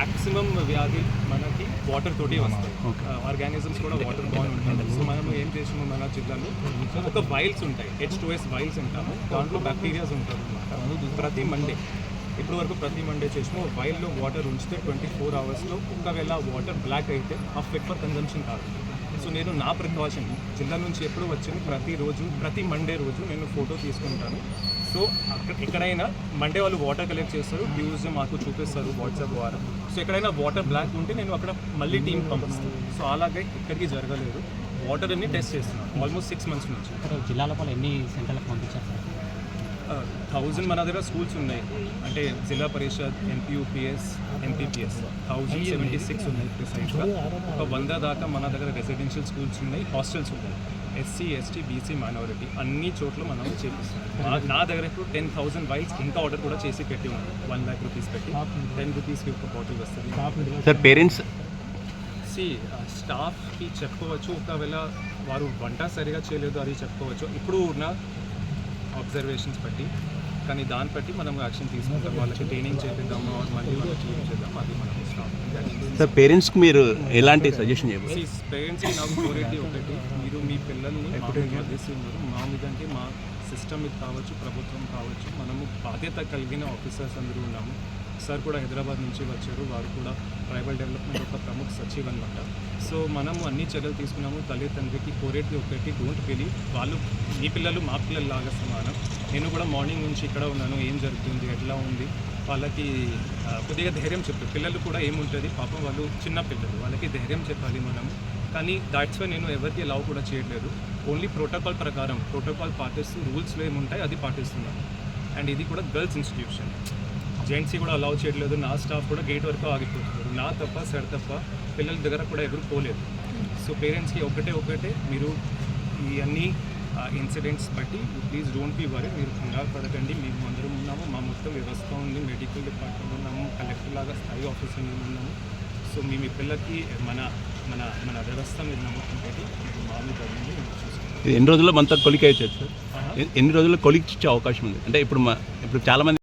Maximum వ్యాధి మనకి water తోటి వస్తాయి. ఆర్గానిజమ్స్ కూడా వాటర్ బాగా ఉంటాయి సో మనం ఏం చేసాము మన జిల్లాలో ఒక వైల్స్ ఉంటాయి. హెచ్ టూ ఎస్ వైల్స్ అంటాము. దాంట్లో బ్యాక్టీరియాస్ ఉంటారు అనమాట ప్రతి మండే ఇప్పటి వరకు ప్రతి మండే చేసినాము వైల్లో వాటర్ ఉంచితే ట్వంటీ ఫోర్ అవర్స్లో ఒకవేళ వాటర్ బ్లాక్ అయితే ఆ ఫిట్ ఫర్ కన్జంప్షన్ కాదు. సో నేను నా ప్రికాషన్ జిల్లా నుంచి ఎప్పుడు వచ్చాను ప్రతిరోజు ప్రతి మండే రోజు నేను ఫోటో తీసుకుంటాను. సో అక్కడ ఎక్కడైనా మండే వాళ్ళు వాటర్ కలెక్ట్ చేస్తారు ట్యూస్డే మాకు చూపిస్తారు వాట్సాప్ ద్వారా. సో ఎక్కడైనా వాటర్ బ్లాక్ ఉంటే నేను అక్కడ మళ్ళీ టీం పంపిస్తాను. సో అలాగే ఇక్కడికి జరగలేదు. వాటర్ అన్ని టెస్ట్ చేస్తున్నాను ఆల్మోస్ట్ సిక్స్ మంత్స్ నుంచి. జిల్లాలో ఎన్ని సెంటర్లకు పంపించారు థౌజండ్ మన దగ్గర స్కూల్స్ ఉన్నాయి. అంటే Zilla Parishad MPUPS MPPS thousand seventy six ఉన్నాయి ప్రిసైజ్గా. ఒక వంద దాకా మన దగ్గర రెసిడెన్షియల్ స్కూల్స్ ఉన్నాయి హాస్టల్స్ ఉన్నాయి. ఎస్సీ ఎస్టీ బీసీ మైనారిటీ అన్ని చోట్ల మనం చేపిస్తున్నాం. నా- దగ్గర ఇప్పుడు టెన్ థౌసండ్ వైల్స్ ఇంకా ఆర్డర్ కూడా చేసి పెట్టి ఉన్నాను వన్ ల్యాక్ రూపీస్ పెట్టి. టెన్ రూపీస్కి ఒక బాటిల్ వస్తుంది. సార్ పేరెంట్స్ సి స్టాఫ్కి చెప్పుకోవచ్చు ఒకవేళ వారు వంట సరిగా చేయలేదు అది చెప్పుకోవచ్చు ఇప్పుడు ఉన్న అబ్జర్వేషన్స్ బట్టి కానీ దాన్ని బట్టి మనం యాక్షన్ తీసుకుంటాం. వాళ్ళకి ట్రైనింగ్ చేపిద్దాము మళ్ళీ వాళ్ళకి ఏం చేద్దాం అది మనం స్టాఫ్ సార్ పేరెంట్స్కి మీరు ఎలాంటి సజెషన్ చేయబోతున్నారు? పేరెంట్స్కి నాకు కోరేది ఒకటి. మీరు మీ పిల్లల్ని వదిలేస్తున్నారు మా మీద అంటే మా సిస్టమ్ మీద కావచ్చు ప్రభుత్వం కావచ్చు మనము బాధ్యత కలిగిన ఆఫీసర్స్ అందరూ ఉన్నాము. సార్ కూడా హైదరాబాద్ నుంచి వచ్చారు. వారు కూడా ట్రైబల్ డెవలప్మెంట్ ఒక ప్రముఖ సచివ్ అనమాట సో మనము అన్ని చర్యలు తీసుకున్నాము. తల్లి తండ్రికి ఒకటి డోంట్ బిలీవ్ వాళ్ళు మీ పిల్లలు మా పిల్లలు లాగా సమానం. నేను కూడా మార్నింగ్ నుంచి ఇక్కడ ఉన్నాను. ఏం జరుగుతుంది? ఎట్లా ఉంది? వాళ్ళకి కొద్దిగా ధైర్యం చెప్పారు పిల్లలు కూడా ఏముంటుంది? పాపం వాళ్ళు చిన్న పిల్లలు. వాళ్ళకి ధైర్యం చెప్పాలి మనం కానీ దాట్స్ వై నేను ఎవరికి లవ్ కూడా చేయట్లేదు. ఓన్లీ ప్రోటోకాల్ ప్రకారం ప్రోటోకాల్ పాటిస్తూ రూల్స్లో ఏముంటాయి అది పాటిస్తున్నాను. అండ్ ఇది కూడా గర్ల్స్ ఇన్స్టిట్యూషన్. జెంట్స్కి కూడా అలౌ చేయట్లేదు. నా స్టాఫ్ కూడా గేట్ వరకు ఆగిపోతున్నారు. నా తప్ప సర్ తప్ప పిల్లల దగ్గర కూడా ఎవరు పోలేదు. సో పేరెంట్స్కి ఒకటే ఒకటే మీరు ఈ అన్ని ఇన్సిడెంట్స్ బట్టి ప్లీజ్ డోంట్ బీ వరీ మీరు కంగారు పడకండి. మేము అందరం ఉన్నాము. మా మొత్తం వ్యవస్థ ఉంది. మెడికల్ డిపార్ట్మెంట్ ఉన్నాము. కలెక్టర్ లాగా స్థాయి ఆఫీసర్ మేము ఉన్నాము. సో మీ మీ పిల్లలకి మన మన మన వ్యవస్థ మీద నమ్మకం పెట్టి మీరు మా మీద మేము ఎన్ని రోజుల్లో మనతో కొలిక్ అవుతుంది సార్? ఎన్ని రోజుల్లో కొలిక్ ఇచ్చే అవకాశం ఉంది? అంటే ఇప్పుడు మా ఇప్పుడు చాలామంది